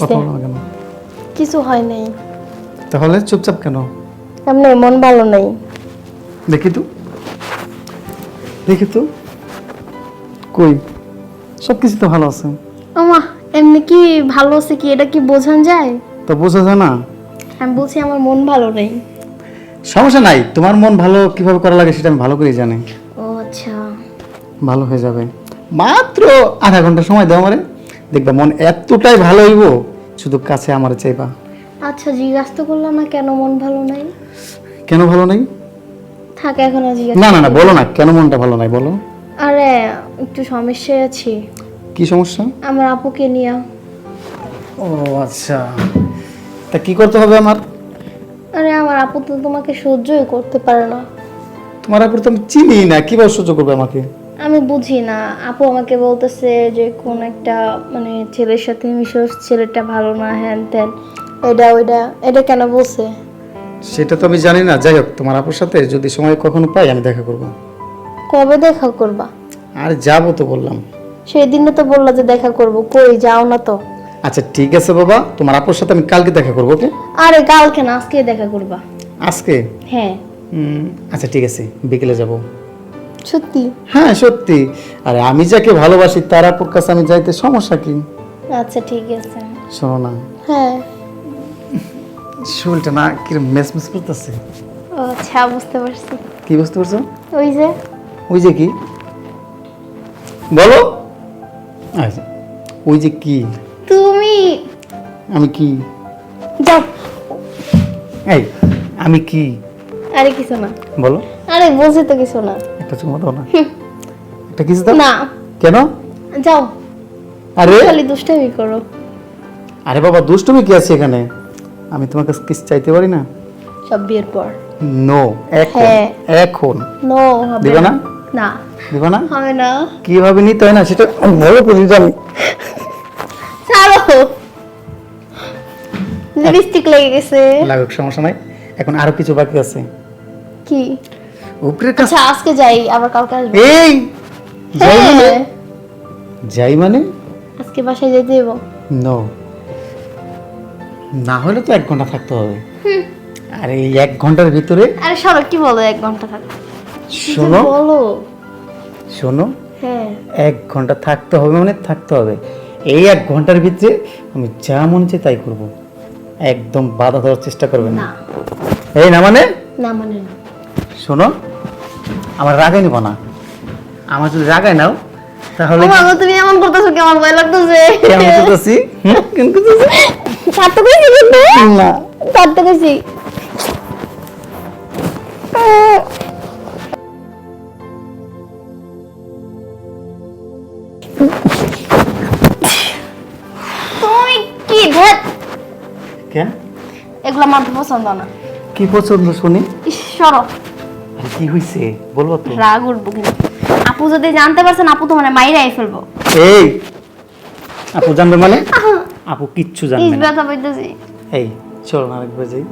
কথা বলো কেন? কিছু হয় নাই। তাহলে চুপচাপ কেন? এমনি মন ভালো নাই। দেখি তো। দেখি তো। কই? সব কিছু তো ভালো আছে। আমা এমনি কি ভালো আছে কি? এটা কি বোঝান যায়? তো বোঝা যায় না। আমি বলছি আমার মন ভালো নেই। সমস্যা নাই। তোমার মন ভালো কীভাবে করা লাগে সেটা আমি ভালো করেই জানি। ও আচ্ছা। ভালো হয়ে যাবে। মাত্র আধা ঘণ্টা সময় দাও আমারে। দেখবা মন এতটাই ভালো হইব শুধু কাছে আমার চাইবা। আচ্ছা জিজ্ঞাসা তো করলাম না কেন মন ভালো নাই? কেন ভালো নাই? থাক এখন আর জিজ্ঞাসা না না না বলো না কেন মনটা ভালো নাই বলো। আরে একটু সমস্যায় আছি। কি সমস্যা? আমার আপুকে নিয়ে। ও আচ্ছা। তা কি করতে হবে আমার? আরে আমার আপু তো তোমাকে সহ্যই করতে পারে না। তোমার আপুর তো আমি চিনি না কীভাবে সহ্য করবে আমাকে? আমি বুঝি না। আপু আমাকে বলতেছে যে কোন একটা মানে ছেলের সাথে মিশোস ছেলেটা ভালো না হ্যান ত্যান। এটা ওইটা এটা কেন বলছে? সেটা তো আমি জানি না। যাই হোক তোমার আপুর সাথে যদি সময় কখনো পাই আমি দেখা করব। কবে দেখা করবা? আর যাব তো বললাম। সেই দিনে তো বললা যে দেখা করব। কই যাও না তো। আচ্ছা ঠিক আছে বাবা। তোমার আপুর সাথে আমি কালকে দেখা করব ওকে? আরে কালকে না আজকে দেখা করবা। আজকে? হ্যাঁ। আচ্ছা ঠিক আছে। বিকেলে যাব। সত্যি? হ্যাঁ সত্যি। আরে আমি যাকে ভালোবাসি তার আপুর কাছে আমি যাইতে সমস্যা কি? আচ্ছা ঠিক আছে। শোনো না। হ্যাঁ। শরীরটা না কি মেস মেস করতেছে আচ্ছা বুঝতে পারছি। কি বুঝতে পারছ? ওই যে? ওই যে কি? বলো। আচ্ছা ওই যে কি? তুমি? আমি কি? যাও। এই আমি কি? আরে কিছু না। বলো। আরে বুঝি তো কিছু না। একটা চুমা দাও না। একটা কিছু দাও। না। কেন? যাও। আরে। খালি দুষ্টামি করো। আরে বাবা দুষ্টুমি কি আছে এখানে? আমি তোমার কাছে কিছু চাইতে পারি না? সব বিয়ের পর। নো এখন। হ্যাঁ। এখন। নো হবে দিবে না? না? দিবা না? হবে না। কীভাবে নিতে হয় না সেটা ভালো করে জানি। ছাড়ো। লিপস্টিক লেগে গেছে। লাগুক সমস্যা নাই। এখন আরও কিছু বাকি আছে। কি? উপরের কাছে আচ্ছা আজকে যাই আবার কালকে আসব। এই যাই মানে? হ্যাঁ যাই মানে? আজকে বাসায় যেতে দেবো। নো না হলে তো এক ঘণ্টা থাকতে হবে। আর এই এক ঘণ্টার ভিতরে? আরে সরো কি বলো এক ঘণ্টা থাকবে শোনো। বলো? শোনো। হ্যাঁ। এক ঘণ্টা থাকতে হবে মানে থাকতে হবে। এই এক ঘণ্টার ভিতরে আমি যা মন চাই তাই করব। একদম বাধা দেওয়ার চেষ্টা করবে না। না। এই না মানে? না মানে না। শোনো। আমার রাগাই নিব না। আমার যদি রাগাই নাও তাহলে মাগো, তুমি এমন করতেছো কি আমার ভয় লাগতেছে? কেমন করতেছি? কেমন করতেছি? ছাড়তে কইছি কিন্তু? না। ছাড়তে কইছি তুমি কি ধ্যাত কেন? এগুলো আমার তো পছন্দ না। কি পছন্দ শুনি? ইস, সরো। আরে কি হয়েছে বলব তো। রাগ উঠবো কিন্তু। আপু যদি জানতে পারছেন আপু তো মানে মাইরাই ফেলব। এই! আপু জানবে মানে? আপু কিচ্ছু জানবে না। ব্যথা পাইতেছি। এই চলো না আরেকবার যাই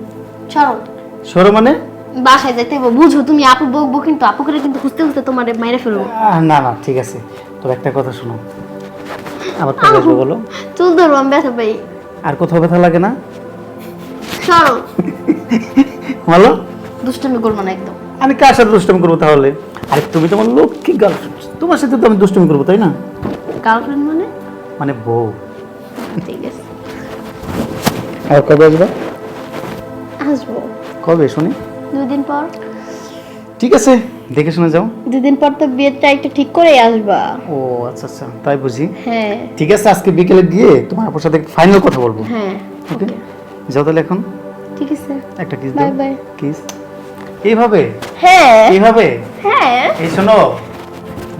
সরো। সরো মানে? বাসায় যাইতে হইবো। বুঝো তুমি আপু বকবো কিন্তু আপু করে কিন্তু খুঁজতে খুঁজতে তোমার মাইরা ফেলব। না না ঠিক আছে। তবে একটা কথা শোনো। আবার কবে আসব বলো। চুল ধরবো আমি ব্যথা পাই। আর কোথাও ব্যথা লাগে না? সরো। বলো। দুষ্টমি করব না একদম। আমি কার সাথে দুষ্টুমি করব তাহলে? আরে তুমি তো আমার লক্ষ্মী গার্লফ্রেন্ড তোমার সাথে তো আমি দুষ্টুমি করব তাই না? গার্লফ্রেন্ড মানে? মানে বউ। ঠিক আছে। আর কবে আসবে? আসব। কবে শুনি? দুই দিন পর। ঠিক আছে দেখে শুনে যাও। দুই দিন পর তো বিয়েটা একটু ঠিক করেই আসবা। ও আচ্ছা আচ্ছা তাই বুঝি। হ্যাঁ। ঠিক আছে আজকে বিকেলে গিয়ে তোমার আপুর সাথে ফাইনাল কথা বলব। হ্যাঁ ওকে ওকে যাও তাহলে এখন। ঠিক আছে। একটা কিস বাই বাই কিস এইভাবে? হ্যাঁ। এইভাবে? হ্যাঁ। এই শোনো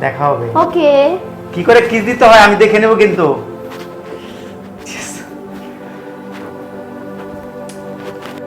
দেখা হবে। ওকে। কি করে কিস দিতে হয় আমি দেখে নেব কিন্তু।